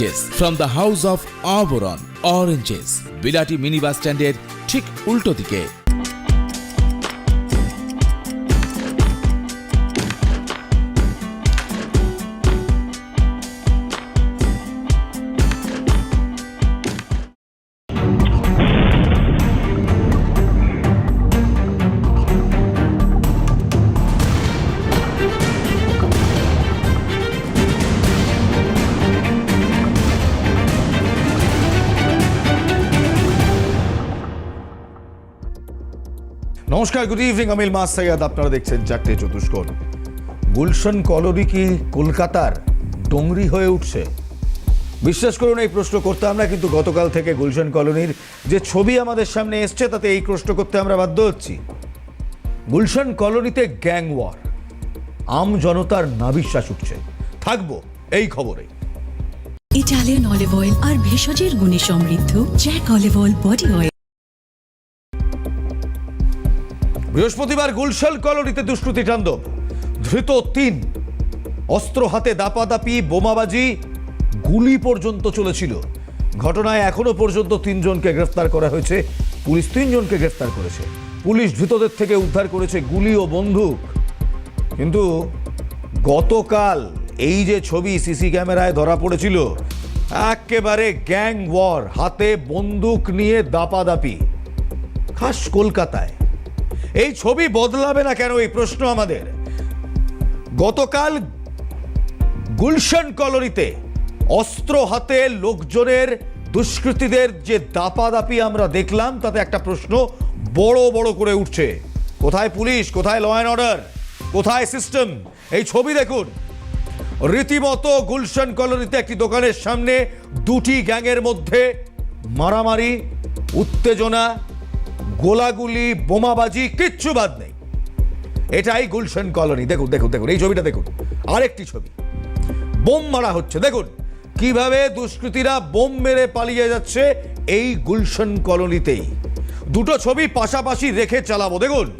oranges from the house of Auberon oranges বিলাটি mini bus স্ট্যান্ডের ঠিক উল্টো দিকে নমস্কার গুড ইভিনিং আমিল মাস সৈয়দ। আপনারা দেখছেন চারটে চতুষ্কোণ। গুলশন কলোনি কি কলকাতার ডোংরি হয়ে উঠছে? বিশ্বাস করুন, এই প্রশ্ন করতে আমরা কিন্তু গতকাল থেকে গুলশন কলোনির যে ছবি আমাদের সামনে এসছে, তাতে এই প্রশ্ন করতে আমরা বাধ্য হচ্ছি। গুলশন কলোনিতে গ্যাং ওয়ার। আম জনতার নাবিশ্বাস উঠছে। থাকব এই খবরে। ইটালিয়ান অলিভ অয়েল আর ভেষজের গুণে সমৃদ্ধ, Jack olive oil body oil. বৃহস্পতিবার গুলশাল কলোনিতে দুষ্কৃতি তাণ্ডব ধৃত তিন। অস্ত্র হাতে দাপাদাপি, বোমাবাজি গুলি পর্যন্ত চলেছিল। ঘটনায় এখনও পর্যন্ত তিনজনকে গ্রেফতার করা হয়েছে। পুলিশ তিনজনকে গ্রেফতার করেছে। পুলিশ ধৃতদের থেকে উদ্ধার করেছে গুলি ও বন্দুক। কিন্তু গতকাল এই যে ছবি সিসি ক্যামেরায় ধরা পড়েছিল, একেবারে গ্যাং ওয়ার, হাতে বন্দুক নিয়ে দাপাদাপি। খাস কলকাতায়। এই ছবি বদলাবে না কেন এই প্রশ্ন আমাদের? গতকাল গুলশন কলোনিতে অস্ত্র হাতে লোকজনের দুষ্কৃতীদের যে দাপাদাপি আমরা দেখলাম, তাতে একটা প্রশ্ন বড় বড় করে উঠছে। কোথায় পুলিশ? কোথায় ল অ্যান্ড অর্ডার কোথায় সিস্টেম এই ছবি দেখুন। রীতিমতো গুলশন কলোনিতে একটি দোকানের সামনে দুটি গ্যাংয়ের মধ্যে মারামারি, উত্তেজনা গোলাগুলি, বোমাবাজি, কিচ্ছু বাদ নেই। এটাই গুলশন কলোনি। দেখুন দেখুন দেখুন, এই ছবিটা দেখুন। আরেকটি ছবি। বোম মারা হচ্ছে। দেখুন, কীভাবে দুষ্কৃতীরা বোম মেরে পালিয়ে যাচ্ছে এই গুলশন কলোনিতেই। দুটো ছবি পাশাপাশি রেখে চালাবো। দেখুন,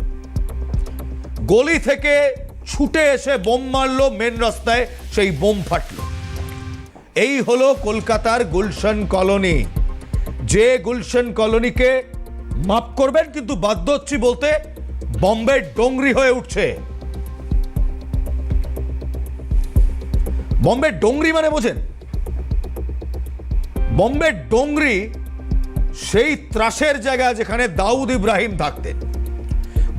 গলি থেকে ছুটে এসে বোম মারলো মেন রাস্তায়, সেই বোম ফাটলো। এই হলো কলকাতার গুলশন কলোনি। যে গুলশন কলোনিকে মাপ করবেন, কিন্তু বাধ্য হচ্ছি বলতে বম্বে ডোংরি হয়ে উঠছে। বম্বে ডোংরি মানে বোঝেন? বম্বে ডোংরি সেই ত্রাসের জায়গা যেখানে দাউদ ইব্রাহিম থাকতেন।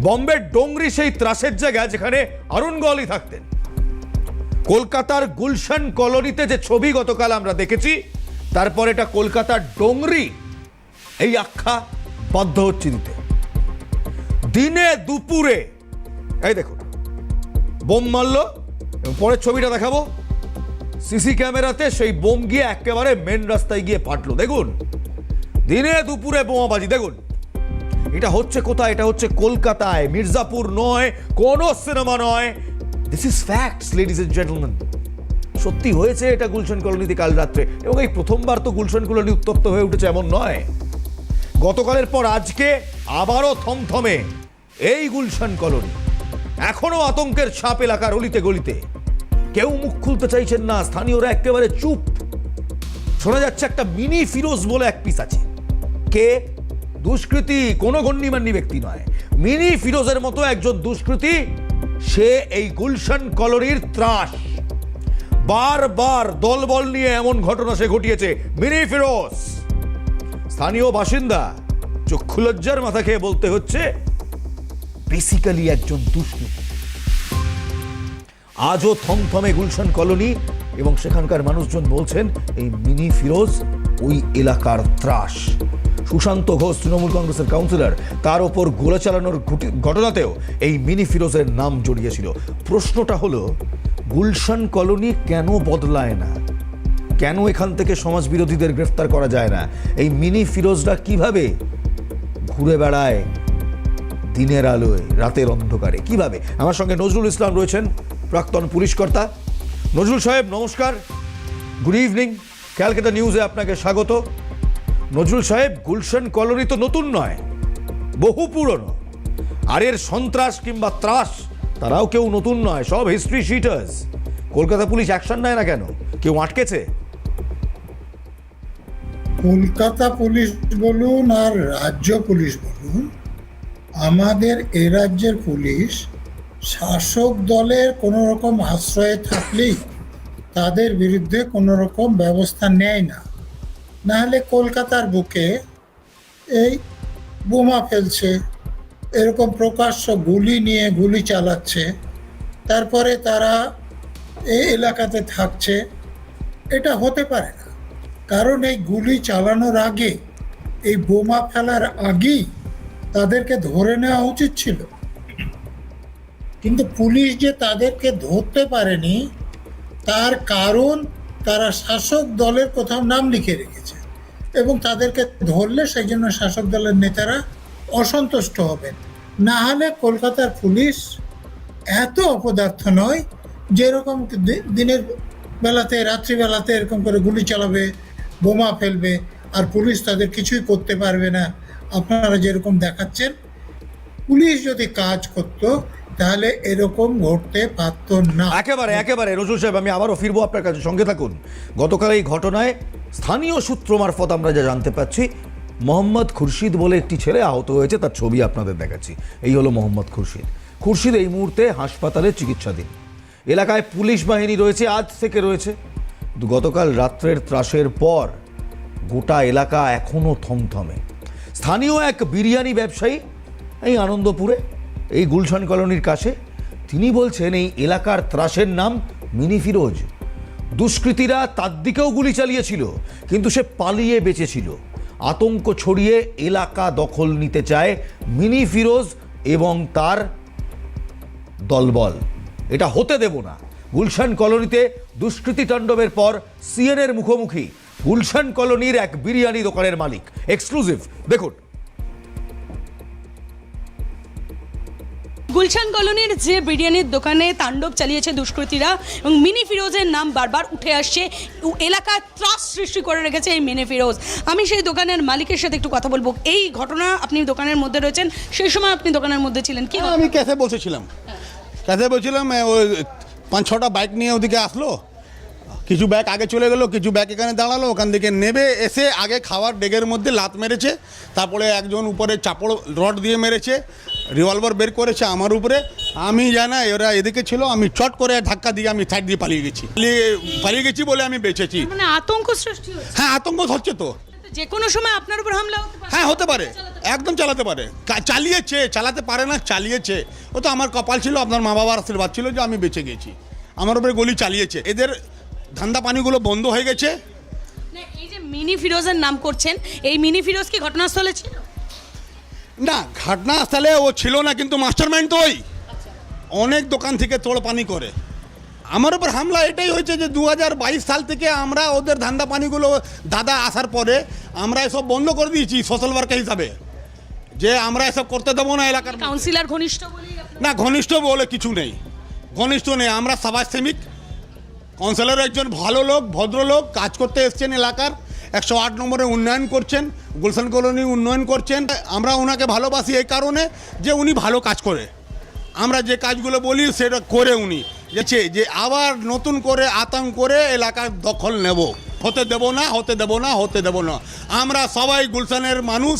বম্বে ডোংরি সেই ত্রাসের জায়গা যেখানে অরুণ গলি থাকতেন। কলকাতার গুলশান কলোনিতে যে ছবি গতকাল আমরা দেখেছি, তারপর এটা কলকাতার ডোংরি, এই আখ্যা বাধ্য দিতে দিনে দুপুরে, এই দেখুন, বোম মারলো এবং পরের ছবিটা দেখাবো। সিসি ক্যামেরাতে সেই বোম গিয়ে একেবারে মেন রাস্তায় গিয়ে ফাটলো। দেখুন, দিনে দুপুরে বোমাবাজি, দেখুন। এটা হচ্ছে কোথায়? এটা হচ্ছে কলকাতায়, মির্জাপুর নয়, কোনো সিনেমা নয়। This is facts ladies and gentleman সত্যি হয়েছে এটা গুলশন কলোনিতে কাল রাত্রে। এবং এই প্রথমবার তো গুলশন কলোনি উত্তপ্ত হয়ে উঠেছে, এমন নয়। গতকালের পর আজকে আবারও থমথমে এই গুলশান কলোনি। এখনও আতঙ্কের ছাপ এলাকার অলিতে গলিতে। কেউ মুখ খুলতে চাইছেন না, স্থানীয়রা একেবারে চুপ। শোনা যাচ্ছে একটা মিনি ফিরোজ বলে এক পিস আছে। কে? দুষ্কৃতী, কোনো গণ্যমান্য ব্যক্তি নয়। মিনি ফিরোজের মতো একজন দুষ্কৃতী, সে এই গুলশান কলোনির ত্রাস। বারবার দলবল নিয়ে এমন ঘটনা সে ঘটিয়েছে। মিনি ফিরোজ! স্থানীয় বাসিন্দা চক্ষু লজ্জার মাথা খেয়ে বলতে হচ্ছে বেসিক্যালি একজন দুষ্কৃতী আজও থমথমে গুলশান কলোনি এবং সেখানকার মানুষজন বলছেন, এই মিনি ফিরোজ ওই এলাকার ত্রাস। সুশান্ত ঘোষ, তৃণমূল কংগ্রেসের কাউন্সিলর তার ওপর গোলা চালানোর ঘটনাতেও এই মিনি ফিরোজের নাম জড়িয়েছিল। প্রশ্নটা হলো, গুলশান কলোনি কেন বদলায় না? কেন এখান থেকে সমাজ বিরোধীদের গ্রেফতার করা যায় না? এই মিনি ফিরোজরা কীভাবে ঘুরে বেড়ায় দিনের আলোয়, রাতের অন্ধকারে? কীভাবে? আমার সঙ্গে নজরুল ইসলাম রয়েছেন, প্রাক্তন পুলিশ কর্তা নজরুল সাহেব, নমস্কার। Good evening. ক্যালকাটা নিউজে আপনাকে স্বাগত। নজরুল সাহেব, গুলশান কলোনি তো নতুন নয়, বহু পুরনো। আর এর সন্ত্রাস কিংবা ত্রাস, তারাও কেউ নতুন নয়, সব history sheeters Kolkata police action নেয় না কেন? কেউ আটকেছে? কলকাতা পুলিশ বলুন আর রাজ্য পুলিশ বলুন, আমাদের এ রাজ্যের পুলিশ শাসক দলের কোনো রকম আশ্রয়ে থাকলেই তাদের বিরুদ্ধে কোনো রকম ব্যবস্থা নেয় না। নাহলে কলকাতার বুকে এই বোমা ফেলছে, এরকম প্রকাশ্য গুলি নিয়ে গুলি চালাচ্ছে, তারপরে তারা এই এলাকাতে থাকছে, এটা হতে পারে না। কারণ এই গুলি চালানোর আগে, এই বোমা ফেলার আগেই তাদেরকে ধরে নেওয়া উচিত ছিল। কিন্তু পুলিশ যে তাদেরকে ধরতে পারেনি, তার কারণ তারা শাসক দলের কোথাও নাম লিখে রেখেছে এবং তাদেরকে ধরলে সেই জন্য শাসক দলের নেতারা অসন্তুষ্ট হবেন। না হলে কলকাতার পুলিশ এত অপদার্থ নয় যেরকম দিনের বেলাতে, রাত্রিবেলাতে এরকম করে গুলি চালাবে বোমা ফেলবে আর পুলিশ তাদের কিছুই করতে পারবে না। আপনারা যেরকম দেখাচ্ছেন, পুলিশ যদি কাজ করত, তাহলে এরকম ঘটতে পারত না। একেবারে একেবারে, নজরুল সাহেব, আমি আবারও ফিরবো আপনার কাছে। সঙ্গে থাকুন, গতকাল এই ঘটনায় স্থানীয় সূত্র মারফত আমরা যা জানতে পাচ্ছি, মোহাম্মদ খুরশিদ বলে একটি ছেলে আহত হয়েছে, তার ছবি আপনাদের দেখাচ্ছি। এই হলো মোহাম্মদ খুরশিদ। খুরশিদ এই মুহূর্তে হাসপাতালে চিকিৎসাধীন। এলাকায় পুলিশ বাহিনী রয়েছে, আজ থেকে রয়েছে। গতকাল রাত্রের ত্রাসের পর গোটা এলাকা এখনও থমথমে। স্থানীয় এক বিরিয়ানি ব্যবসায়ী, এই আনন্দপুরে, এই গুলশান কলোনির কাছে, তিনি বলছেন, এই এলাকার ত্রাসের নাম মিনি ফিরোজ। দুষ্কৃতীরা তার দিকেও গুলি চালিয়েছিল, কিন্তু সে পালিয়ে বেঁচেছিল। আতঙ্ক ছড়িয়ে এলাকা দখল নিতে চায় মিনি ফিরোজ এবং তার দলবল। এটা হতে দেব না। গুলশান কলোনিতে দুষ্কৃতী তাণ্ডবের পর সিএনের মুখোমুখি গুলশান কলোনির এক বিরিয়ানি দোকানের মালিক। এক্সক্লুসিভ দেখুন। গুলশান কলোনির যে বিরিয়ানির দোকানে তাণ্ডব চালিয়েছে দুষ্কৃতীরা এবং মিনি ফিরোজের নাম বারবার উঠে আসছে এলাকায় ত্রাস সৃষ্টি করে রেখেছে এই মিনি ফিরোজ। আমি সেই দোকানের মালিকের সাথে একটু কথা বলব। এই ঘটনা আপনি দোকানের মধ্যে রয়েছেন সেই সময় আপনি দোকানের মধ্যে ছিলেন কি আমি ক্যাফে বসেছিলাম। ক্যাফে বসেছিলাম এ, ওই পাঁচ ছটা বাইক নিয়ে ওদিকে আসলো। কিছু ব্যাগ আগে চলে গেলো কিছু ব্যাগ এখানে দাঁড়াল ওখান থেকে নেবে এসে আগে খাওয়ার ডেগের মধ্যে লাত মেরেছে। তারপরে একজন উপরে চাপড় রড দিয়ে মেরেছে রিভলভার বের করেছে আমার উপরে। আমি জানা এরা এদিকে ছিল আমি চট করে ধাক্কা দিয়ে আমি সাইড দিয়ে পালিয়ে গেছি। পালিয়ে পালিয়ে গেছি বলে আমি বেঁচেছি। মানে আতঙ্ক সৃষ্টি হ্যাঁ আতঙ্ক হচ্ছে তো। যে কোনো সময় আপনার উপর হামলা হ্যাঁ হতে পারে। একদম চালাতে পারে। চালিয়েছে চালাতে পারে না চালিয়েছে। ও তো আমার কপাল ছিল আপনার মা বাবার আশীর্বাদ ছিল যে আমি বেঁচে গেছি। আমার উপরে গলি চালিয়েছে। এদের ধান্দা পানিগুলো বন্ধ হয়ে গেছে। এই যে মিনি ফিরোজের নাম করছেন এই মিনি ফিরোজ কি ঘটনাস্থলে ছিল? না ঘটনাস্থলে ও ছিল না কিন্তু মাস্টার মাইন্ড তো ওই। অনেক দোকান থেকে তোড় পানি করে। আমার উপর হামলা এটাই হয়েছে যে দু হাজার বাইশ সাল থেকে আমরা ওদের ধান্দা পানিগুলো দাদা আসার পরে আমরা এসব বন্ধ করে দিয়েছি সোশ্যাল ওয়ার্কার হিসাবে। যে আমরা এসব করতে দেবো না এলাকার। কাউন্সিলর ঘনিষ্ঠ আপনার- না, ঘনিষ্ঠ বলে কিছু নেই। ঘনিষ্ঠ নেই, আমরা সমাজসেবিক কাউন্সিলর একজন ভালো লোক, ভদ্রলোক, কাজ করতে এসছেন এলাকার। একশো আট নম্বরে উন্নয়ন করছেন, গুলশান কলোনি উন্নয়ন করছেন। আমরা ওনাকে ভালোবাসি এই কারণে যে উনি ভালো কাজ করে। আমরা যে কাজগুলো বলি, সেটা করে উনি। যে আবার নতুন করে আতঙ্ক করে এলাকার দখল নেব। হতে দেব না হতে দেব না হতে দেব না। আমরা সবাই গুলশানের মানুষ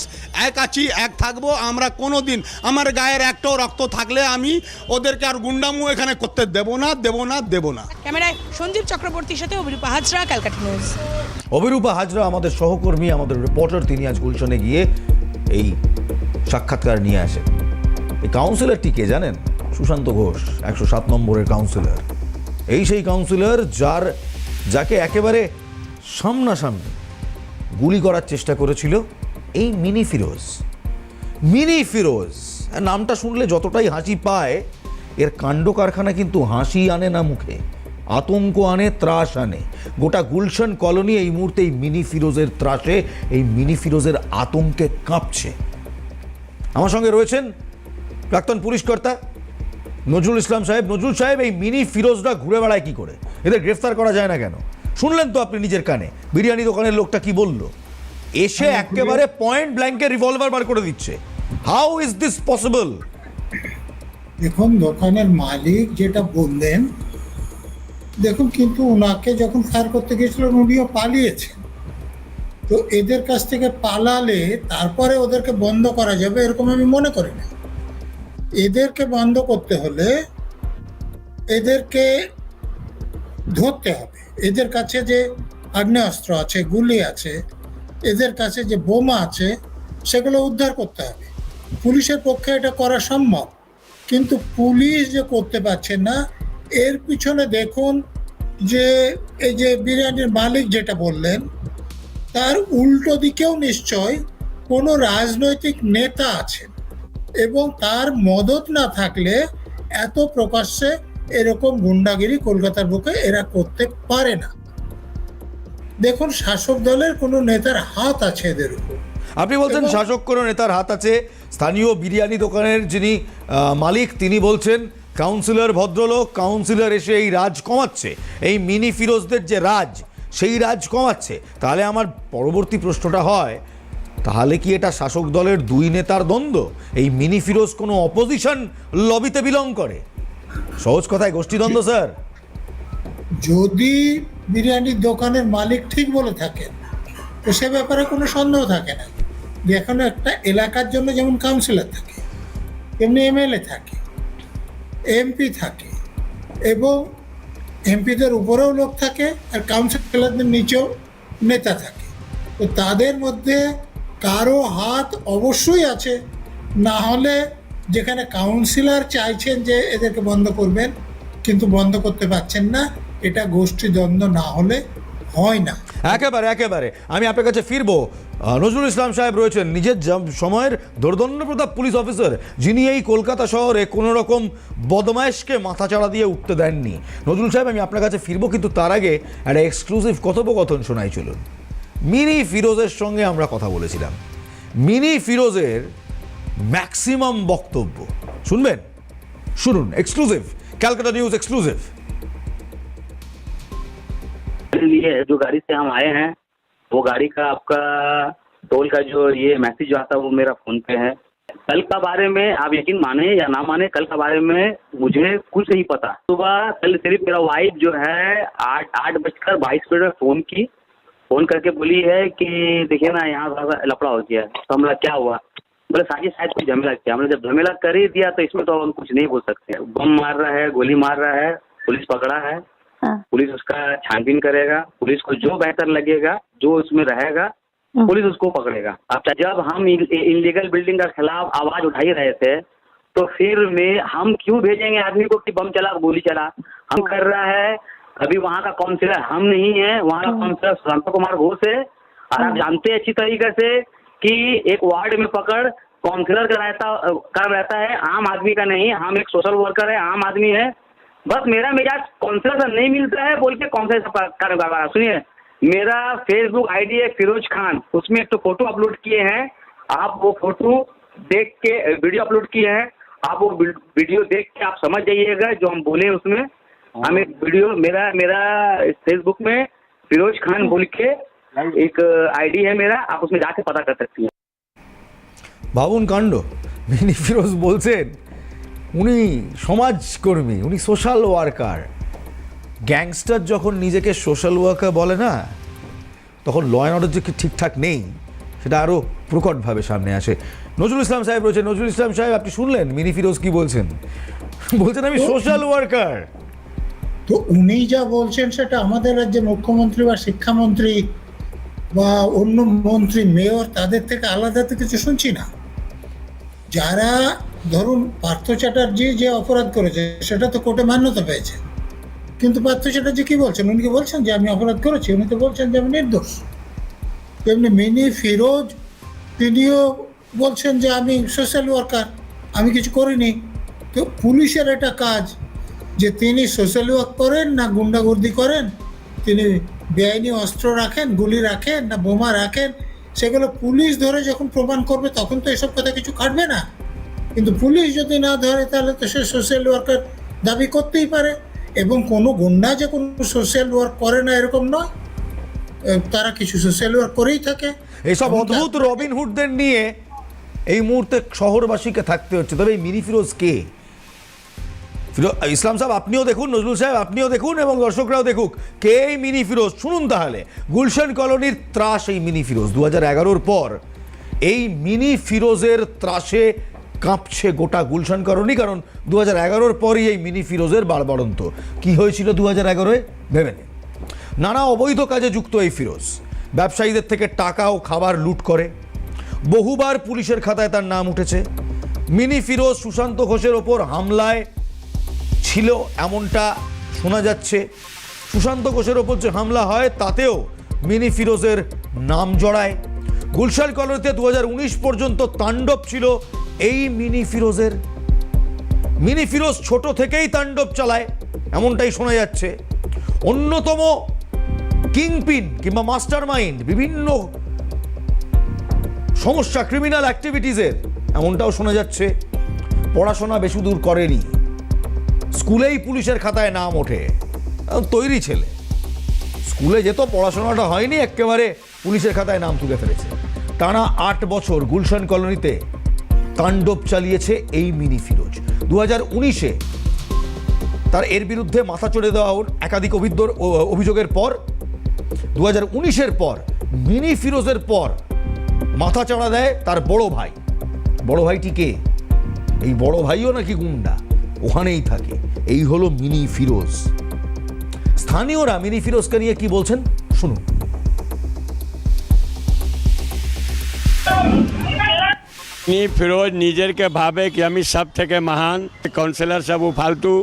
এক আছি এক থাকব। আমরা কোনো দিন আমার গায়ের একটাও রক্ত থাকলে আমি ওদেরকে আর গুন্ডামু এখানে করতে দেব না দেব না দেব না। ক্যামেরায় সঞ্জীব চক্রবর্তীর সাথে অভিরূপা হাজরা ক্যালকাটা নিউজ। অভিরূপা হাজরা আমাদের সহকর্মী আমাদের রিপোর্টার তিনি আজ গুলশনে গিয়ে এই সাক্ষাৎকার নিয়ে আসেন। এই কাউন্সিলরটি কে জানেন? সুশান্ত ঘোষ একশো সাত নম্বরের কাউন্সিলর এই সেই কাউন্সিলর যার যাকে একেবারে সামনাসামনি গুলি করার চেষ্টা করেছিল এই মিনি ফিরোজ। মিনি ফিরোজ আর নামটা শুনলে যতটাই হাসি পায়, এর কাণ্ড কারখানা কিন্তু হাসি আনে না মুখে, আতঙ্ক আনে, ত্রাস আনে। গোটা গুলশান কলোনি এই মুহূর্তে এই মিনি ফিরোজের ত্রাসে, এই মিনি ফিরোজের আতঙ্কে কাঁপছে। আমার সঙ্গে রয়েছেন প্রাক্তন পুলিশ কর্তা নজরুল ইসলাম সাহেব। নজরুল সাহেব, এই মিনি ফিরোজরা ঘুরে বেড়ায় কি করে? এদের গ্রেফতার করা যায় না কেন? শুনলেন তো আপনি নিজের কানে? বিরিয়ানি দোকানের লোকটা কি বলল? এসে একেবারে পয়েন্ট ব্ল্যাঙ্কে রিভলভার বার করে দিচ্ছে। হাউ ইজ দিস পসিবল দেখুন দোকানের মালিক যেটা বললেন দেখুন কিন্তু ওনাকে যখন ফায়ার করতে গেছিলেন উনিও পালিয়েছেন। তো এদের কাছ থেকে পালালে তারপরে ওদেরকে বন্ধ করা যাবে এরকম আমি মনে করি না। এদেরকে বন্ধ করতে হলে এদেরকে ধরতে হবে। এদের কাছে যে আগ্নেয়াস্ত্র আছে, গুলি আছে, এদের কাছে যে বোমা আছে, সেগুলো উদ্ধার করতে হবে। পুলিশের পক্ষে এটা করা সম্ভব। কিন্তু পুলিশ যে করতে পারছে না, এর পিছনে দেখুন যে এই যে বিরিয়ানির মালিক যেটা বললেন, তার উল্টো দিকেও নিশ্চয় কোনো রাজনৈতিক নেতা আছেন এবং তার মদত না থাকলে এত প্রকাশ্যে এরকম গুন্ডাগিরি কলকাতার বুকে এরা করতে পারে না। দেখুন শাসক দলের কোনো নেতার হাত আছে এদের উপর। আপনি বলছেন শাসক কোনো নেতার হাত আছে। স্থানীয় বিরিয়ানি দোকানের যিনি মালিক তিনি বলছেন কাউন্সিলর ভদ্রলোক কাউন্সিলর এসে এই রাজ কমাচ্ছে। এই মিনি ফিরোজদের যে রাজ সেই রাজ কমাচ্ছে। তাহলে আমার পরবর্তী প্রশ্নটা হয় তাহলে কি এটা শাসক দলের দুই নেতার দ্বন্দ্ব? এই মিনি ফিরোজ কোনো অপোজিশন লবিতে বিলং করে? সহজ কথায় গোষ্ঠীদ্বন্দ্ব, স্যার। যদি বিরিয়ানির দোকানের মালিক ঠিক বলে থাকেন তো সে ব্যাপারে কোনো সন্দেহ থাকে না। যে এখন একটা এলাকার জন্য যেমন কাউন্সিলর থাকে, তেমনি এমএলএ থাকে এমপি থাকে, এবং এমপিদের উপরেও লোক থাকে, আর কাউন্সিলরদের নিচেও নেতা থাকে। তো তাদের মধ্যে কারও হাত অবশ্যই আছে, না হলে যেখানে কাউন্সিলর চাইছেন যে এদেরকে বন্ধ করবেন, কিন্তু বন্ধ করতে পারছেন না, এটা গোষ্ঠী দ্বন্দ্ব না হলে হয় না। একেবারে একেবারে। আমি আপনার কাছে ফিরবো। নজরুল ইসলাম সাহেব রয়েছেন, নিজের সময়ের দোর্দণ্ড প্রতাপ পুলিশ অফিসার, যিনি এই কলকাতা শহরে কোনো রকম বদমায়েশকে মাথাচাড়া দিয়ে উঠতে দেননি। নজরুল সাহেব, আমি আপনার কাছে ফিরবো, কিন্তু তার আগে একটা এক্সক্লুসিভ কথোপকথন শোনাই চলুন। মিনি ফিরোজের সঙ্গে আমরা কথা বলেছিলাম। মিনি ফিরোজের ম্যাক্সিমাম বক্তব্য শুনবেন শুনুন এক্সক্লুসিভ ক্যালকাটা নিউজ এক্সক্লুসিভ लिए जो गाड़ी से हम आए हैं वो गाड़ी का आपका टोल का जो ये मैसेज जो आता है वो मेरा फोन पे है कल का बारे में आप यकीन माने या ना माने कल का बारे में मुझे कुछ नहीं पता सुबह कल सिर्फ मेरा वाइफ जो है आठ आठ बजकर बाईस मिनट में फोन की फोन करके बोली है कि देखिए ना यहाँ थोड़ा सा लफड़ा हो गया है। तो हम बोला क्या हुआ बोले साजिश शायद कोई झमेला किया? हमने जब झमेला कर ही दिया तो इसमें तो हम कुछ नहीं बोल सकते। बम मार रहा है गोली मार रहा है पुलिस पकड़ा है। हाँ। पुलिस उसका छानबीन करेगा पुलिस को जो बेहतर लगेगा जो उसमें रहेगा पुलिस उसको पकड़ेगा। अब जब हम इलीगल बिल्डिंग के खिलाफ आवाज़ उठा ही रहे थे तो फिर में हम क्यों भेजेंगे आदमी को कि बम चला गोली चला? हम कर रहा है अभी वहाँ का काउंसिलर हम नहीं है वहाँ का काउंसिलर शांता कुमार घोष है और आप जानते हैं अच्छी तरीके से कि एक वार्ड में पकड़ काउंसिलर का रहता का रहता है। आम आदमी का नहीं हम एक सोशल वर्कर है आम आदमी है। बस मेरा मिजाज काउंसिलर से नहीं मिलता है बोल के काउंसिलर बाबा सुनिए मेरा फेसबुक आईडी है फिरोज खान। उसमें एक तो फ़ोटो अपलोड किए हैं। आप वो फ़ोटो देख के वीडियो अपलोड किए हैं। आप वो वीडियो देख के आप समझ जाइएगा जो हम बोले उसमें। हम एक वीडियो मेरा मेरा फेसबुक में फिरोज खान बोल के एक आईडी है मेरा आप उसमें जाके पता कर सकती हैं ভাবুন কাণ্ড মিনি ফিরোজ বলছেন উনি সমাজকর্মী উনি সোশ্যাল ওয়ার্কার গ্যাংস্টার যখন নিজেকে সোশ্যাল ওয়ার্কার বলে না তখন ল অ্যান্ড অর্ডার যে কি ঠিকঠাক নেই সেটা আরও প্রকটভাবে সামনে আসে নজরুল ইসলাম সাহেব রয়েছে নজরুল ইসলাম সাহেব আপনি শুনলেন মিনি ফিরোজ কি বলছেন বলছেন আমি সোশ্যাল ওয়ার্কার তো উনি যা বলছেন সেটা আমাদের রাজ্যের মুখ্যমন্ত্রী বা শিক্ষামন্ত্রী বা অন্য মন্ত্রী, মেয়র, তাদের থেকে আলাদা তো কিছু শুনছি না। যারা ধরুন পার্থ চ্যাটার্জি যে অপরাধ করেছে, সেটা তো কোর্টে মান্যতা পেয়েছে। কিন্তু পার্থ চ্যাটার্জি কি বলছেন? উনি কি বলছেন যে আমি অপরাধ করেছি? উনি তো বলছেন যে আমি নির্দোষ। তেমনি মিনি ফিরোজ, তিনিও বলছেন যে আমি সোশ্যাল ওয়ার্কার, আমি কিছু করিনি। তো পুলিশের এটা কাজ যে তিনি সোশ্যাল ওয়ার্ক করেন না গুন্ডাগর্দি করেন, তিনি বেআইনি অস্ত্র রাখেন গুলি রাখেন না বোমা রাখেন সেগুলো পুলিশ ধরে যখন প্রমাণ করবে তখন তো এসব কথা কিছু কাটবে না। কিন্তু পুলিশ যদি না ধরে তাহলে তো সে সোশ্যাল ওয়ার্কার দাবি করতেই পারে। এবং কোনো গুন্ডা যে কোনো সোশ্যাল ওয়ার্ক করে না এরকম নয়। তারা কিছু সোশ্যাল ওয়ার্ক করেই থাকে। এইসব এবং অদ্ভুত রবিন হুডদের নিয়ে এই মুহূর্তে শহরবাসীকে থাকতে হচ্ছে। তবে এই মিনি ফিরোজ কে? ইসলাম সাহেব, আপনিও দেখুন, নজরুল সাহেব, আপনিও দেখুন এবং দর্শকরাও দেখুক কে এই মিনি ফিরোজ। শুনুন তাহলে, গুলশান কলোনির ত্রাস এই মিনি ফিরোজ। দু হাজার পর এই মিনি ফিরোজের ত্রাসে কাঁপছে গোটা গুলশান কলোনি, কারণ দু হাজার পরই এই মিনি ফিরোজের বাড়বাড়ন্ত কি হয়েছিল দু হাজার এগারোয়? ভেবে নিন। নানা অবৈধ কাজে যুক্ত এই ফিরোজ। ব্যবসায়ীদের থেকে টাকা ও খাবার লুট করে। বহুবার পুলিশের খাতায় তার নাম উঠেছে। মিনি ফিরোজ সুশান্ত ঘোষের ওপর হামলায় ছিল এমনটা শোনা যাচ্ছে। সুশান্ত ঘোষের ওপর যে হামলা হয়, তাতেও মিনি ফিরোজের নাম জড়ায়। গুলশান কলোনিতে দু পর্যন্ত তাণ্ডব ছিল এই মিনি ফিরোজের। মিনি ফিরোজ ছোট থেকেই তাণ্ডব চালায়, এমনটাই শোনা যাচ্ছে। অন্যতম কিংপিন কিংবা মাস্টার মাইন্ড বিভিন্ন সমস্যা, ক্রিমিনাল অ্যাক্টিভিটিসের এমনটাও শোনা যাচ্ছে। পড়াশোনা বেশি দূর করেনি। স্কুলেই পুলিশের খাতায় নাম ওঠে। তৈরি ছেলে। স্কুলে যেত, পড়াশোনাটা হয়নি একেবারে পুলিশের খাতায় নাম তুলে ফেলেছে। টানা আট বছর গুলশান কলোনিতে তাণ্ডব চালিয়েছে এই মিনি ফিরোজ। দু হাজার উনিশে তার এর বিরুদ্ধে মাথা চড়ে দেওয়া ওর একাধিক ও- অভিযোগের পর দু হাজার উনিশের পর, মিনি ফিরোজের পর মাথা চাড়া দেয় তার বড় ভাই। বড় ভাইটি কে? এই বড় ভাইও নাকি গুন্ডা? ওখানেই থাকে। এই হলো মিনি ফিরোজ। স্থানীয়রা মিনি ফিরোজকে নিয়ে কি বলছেন? শুনুন। নি ফিরোজ নিজেরকে ভাবে কি আমি সব থেকে মহান কাউন্সিলর সব ফালতু,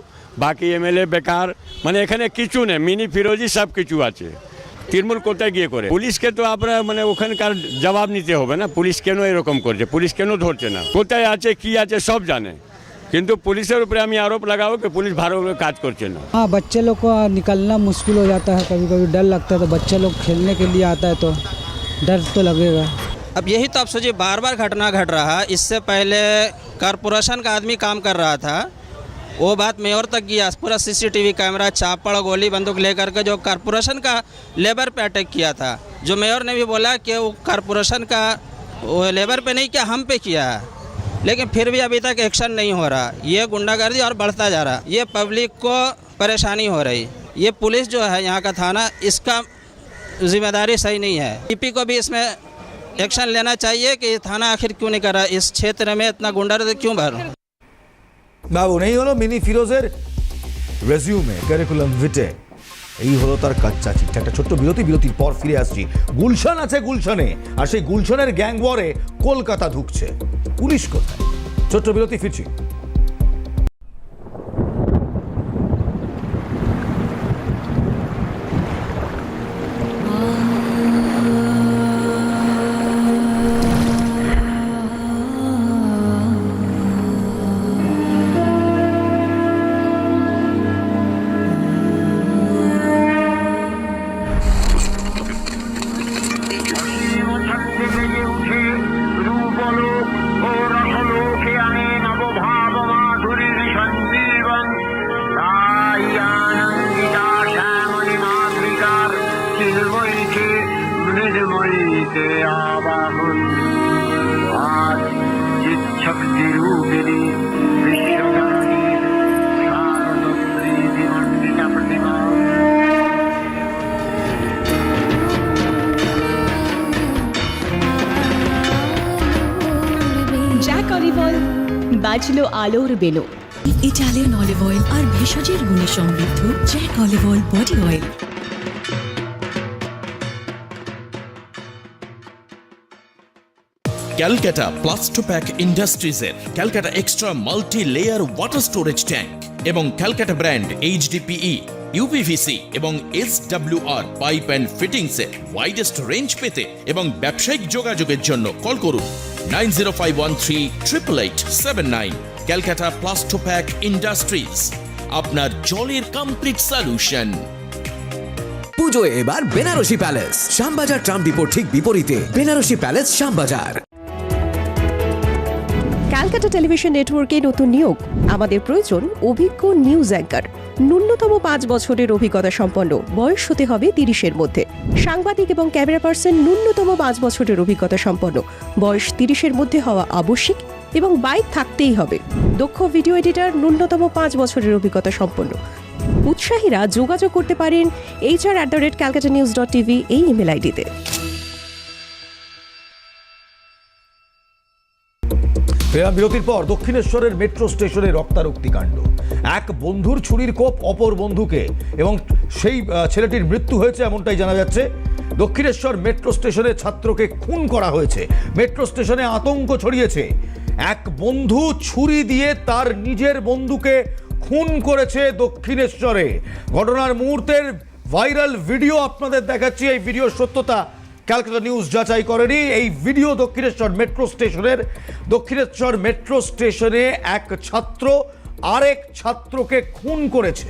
বাকি এমএলএ বেকার মানে এখানে কিছু নেই, মিনি ফিরোজই সব কিছু আছে। তৃণমূল কোথায় গিয়ে করে? পুলিশকে তো আপনার মানে ওখানকার জবাব নিতে হবে না, পুলিশ কেন এরকম করছে, পুলিশ কেন ধরছে না? কোথায় আছে, কি আছে, সব জানে। কিন্তু পুলিশের উপরে আমি আরোপ লাগাবো কি পুলিশ ভালো কাজ করছে না हाँ बच्चे लोग को निकलना मुश्किल हो जाता है कभी कभी डर लगता है तो बच्चे लोग खेलने के लिए आता है तो डर तो लगेगा अब यही तो आप सोचिए बार बार घटना घट रहा है इससे पहले कारपोरेशन का आदमी काम कर रहा था वो बात मेयर तक गया पूरा सीसीटीवी कैमरा चापड़ गोली बंदूक लेकर के जो कारपोरेशन का लेबर पे अटैक किया था जो मेयर ने भी बोला कि वो कारपोरेशन का वो लेबर पे नहीं किया हम पे किया है लेकिन फिर भी अभी तक एक्शन नहीं हो रहा। ये गुंडागर्दी और बढ़ता जा रहा। ये पब्लिक को परेशानी हो रही। ये पुलिस जो है यहाँ का थाना, इसका ज़िम्मेदारी सही नहीं है। डीपी को भी इसमें एक्शन लेना चाहिए कि थाना आखिर क्यों नहीं कर रहा? इस क्षेत्र में इतना गुंडागर्दी क्यों भर बाबू, नहीं हो मिनी फिरोजेर? रेज्यूमे करिकुलम विटे এই হলো তার কাচ্চা চিঠি একটা ছোট্ট বিরতি, বিরতির পর ফিরে আসছি। গুলশান আছে গুলশানে, আর সেই গুলশানের গ্যাং ওয়ারে কলকাতা ঢুকছে। পুলিশ কোথায়? ছোট্ট বিরতি, ফিরছি। বাজলো আলোর বেলো। ইটালিয়ান অলিভ অয়েল আর ভেষজের গুণে সমৃদ্ধ Jack olive oil body oil Calcutta Plastopack ইন্ডাস্ট্রিজের Calcutta extra multi layer water storage tank এবং ক্যালকাটা ব্র্যান্ড এইচডিপিই ইউপিভিসি এবং এস আর পাইপ অ্যান্ড ফিটিংসের ওয়াইডেস্ট রেঞ্জ পেতে এবং ব্যবসায়িক যোগাযোগের জন্য কল করুন। Nine zero five one three triple eight seven nine Calcutta Plastopack Industries আপনার জলের কমপ্লিট সলিউশন পুজোয় এবার বেনারসি প্যালেস শ্যামবাজার ট্রাম ডিপোর ঠিক বিপরীতে Banarasi palace Shyambazar. Calcutta television নেটওয়ার্কে নতুন নিয়োগ আমাদের প্রয়োজন অভিজ্ঞ নিউজ অ্যাঙ্কার ন্যূনতম পাঁচ বছরের অভিজ্ঞতা সম্পন্ন। বয়স হতে হবে তিরিশের মধ্যে। সাংবাদিক এবং ক্যামেরা পার্সন ন্যূনতম পাঁচ বছরের অভিজ্ঞতা সম্পন্ন। বয়স তিরিশের মধ্যে হওয়া আবশ্যিক এবং বাইক থাকতেই হবে। দক্ষ ভিডিও এডিটার ন্যূনতম পাঁচ বছরের অভিজ্ঞতা সম্পন্ন। উৎসাহীরা যোগাযোগ করতে পারেন HR at the rate Calcutta News dot TV এই ইমেল আইডিতে। বিরতির পর দক্ষিণেশ্বরের মেট্রো স্টেশনে রক্তারক্তি কাণ্ড। এক বন্ধুর ছুরির কোপ অপর বন্ধুকে এবং সেই ছেলেটির মৃত্যু হয়েছে এমনটাই জানা যাচ্ছে। দক্ষিণেশ্বর মেট্রো স্টেশনে ছাত্রকে খুন করা হয়েছে। মেট্রো স্টেশনে আতঙ্ক ছড়িয়েছে। এক বন্ধু ছুরি দিয়ে তার নিজের বন্ধুকে খুন করেছে দক্ষিণেশ্বরে। ঘটনার মুহূর্তের ভাইরাল ভিডিও আপনাদের দেখাচ্ছি। এই ভিডিওর সত্যতা ক্যালকাটা নিউজ যাচাই করেনি। এই ভিডিও দক্ষিণেশ্বর মেট্রো স্টেশনের। দক্ষিণেশ্বর মেট্রো স্টেশনে এক ছাত্র আরেক ছাত্রকে খুন করেছে।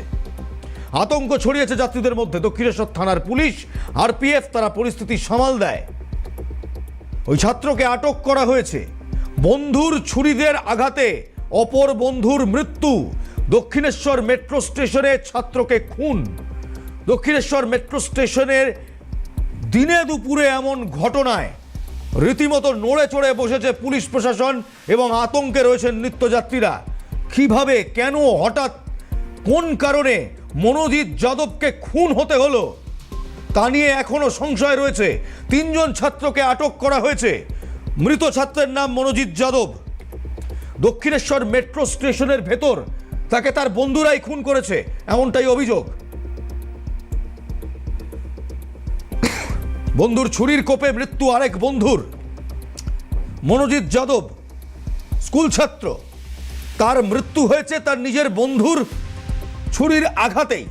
আতঙ্ক ছড়িয়েছে যাত্রীদের মধ্যে। দক্ষিণেশ্বর থানার পুলিশ, আরপিএফ তারা পরিস্থিতি সামাল দেয়। ওই ছাত্রকে আটক করা হয়েছে। বন্ধুর ছুরিদের আঘাতে অপর বন্ধুর মৃত্যু। দক্ষিণেশ্বর মেট্রো স্টেশনে ছাত্রকে খুন। দক্ষিণেশ্বর মেট্রো স্টেশনের দিনে দুপুরে এমন ঘটনায় রীতিমতো নড়ে চড়ে বসেছে পুলিশ প্রশাসন এবং আতঙ্কে রয়েছেন নিত্যযাত্রীরা। কীভাবে, কেন, হঠাৎ, কোন কারণে মনোজিৎ যাদবকে খুন হতে হলো, তা নিয়ে এখনও সংশয় রয়েছে। তিনজন ছাত্রকে আটক করা হয়েছে। মৃত ছাত্রের নাম মনোজিৎ যাদব। দক্ষিণেশ্বর মেট্রো স্টেশনের ভেতর তাকে তার বন্ধুরাই খুন করেছে, এমনটাই অভিযোগ। বন্ধুর ছুরির কোপে মৃত্যু আরেক বন্ধুর। মনোজিৎ যাদব, স্কুল ছাত্র। তার মৃত্যু হয়েছে তার নিজের বন্ধুর ছুরির আঘাতেই।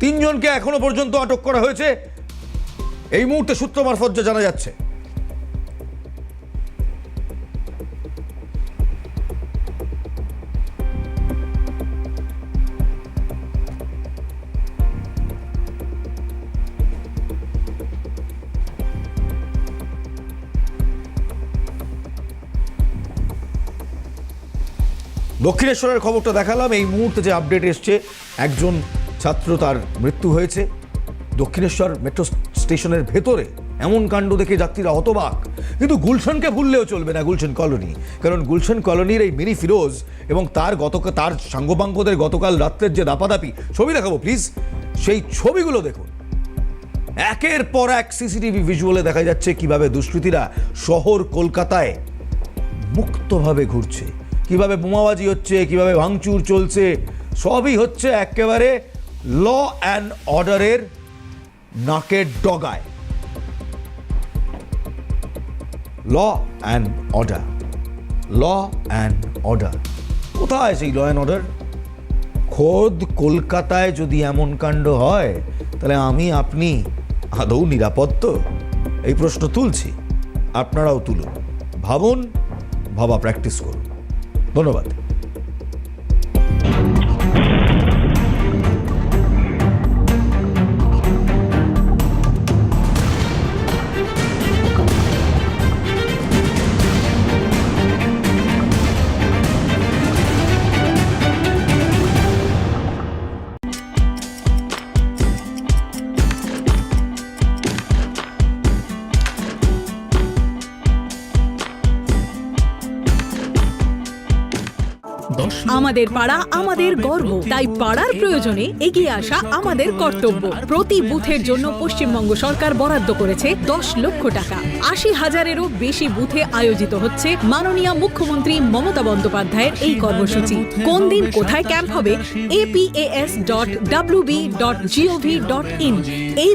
তিনজনকে এখনও পর্যন্ত আটক করা হয়েছে। এই মুহূর্তে সূত্র মারফত যা জানা যাচ্ছে। দক্ষিণেশ্বরের খবরটা দেখালাম। এই মুহূর্তে যে আপডেট এসছে, একজন ছাত্র তার মৃত্যু হয়েছে। দক্ষিণেশ্বর মেট্রো স্টেশনের ভেতরে এমন কাণ্ড দেখে যাত্রীরা হতবাক। কিন্তু গুলশনকে ভুললেও চলবে না গুলশন কলোনি। কারণ গুলশন কলোনির এই মিনি ফিরোজ এবং তার গতকাল তার সাঙ্গপাঙ্গদের গতকাল রাত্রের যে দাপাদাপি, ছবি দেখাবো প্লিজ সেই ছবিগুলো দেখুন। একের পর এক সিসিটিভি ভিজুয়ালে দেখা যাচ্ছে কীভাবে দুষ্কৃতীরা শহর কলকাতায় মুক্তভাবে ঘুরছে। কীভাবে বোমাবাজি হচ্ছে, কীভাবে ভাঙচুর চলছে, সবই হচ্ছে একেবারে ল অ্যান্ড অর্ডারের নাকের ডগায়। Law and order law and order কোথায় সেই ল অ্যান্ড অর্ডার খোদ কলকাতায় যদি এমন কাণ্ড হয়, তাহলে আমি, আপনি আদৌ নিরাপদ তো? এই প্রশ্ন তুলছি। আপনারাও তুলুন। ভাবুন, ভাবা প্র্যাকটিস করুন। ধন্যবাদ। আমাদের পাড়া আমাদের গর্ব। তাই পাড়ার প্রয়োজনে এগিয়ে আসা আমাদের কর্তব্য। প্রতি বুথের জন্য পশ্চিমবঙ্গ সরকার বরাদ্দ করেছে দশ লক্ষ টাকা। আশি হাজারেরও বেশি বুথে আয়োজিত হচ্ছে মাননীয় মুখ্যমন্ত্রী মমতা বন্দ্যোপাধ্যায়ের এই কর্মসূচি। কোন দিন কোথায় ক্যাম্প হবে? APS dot WB dot GOV dot in এই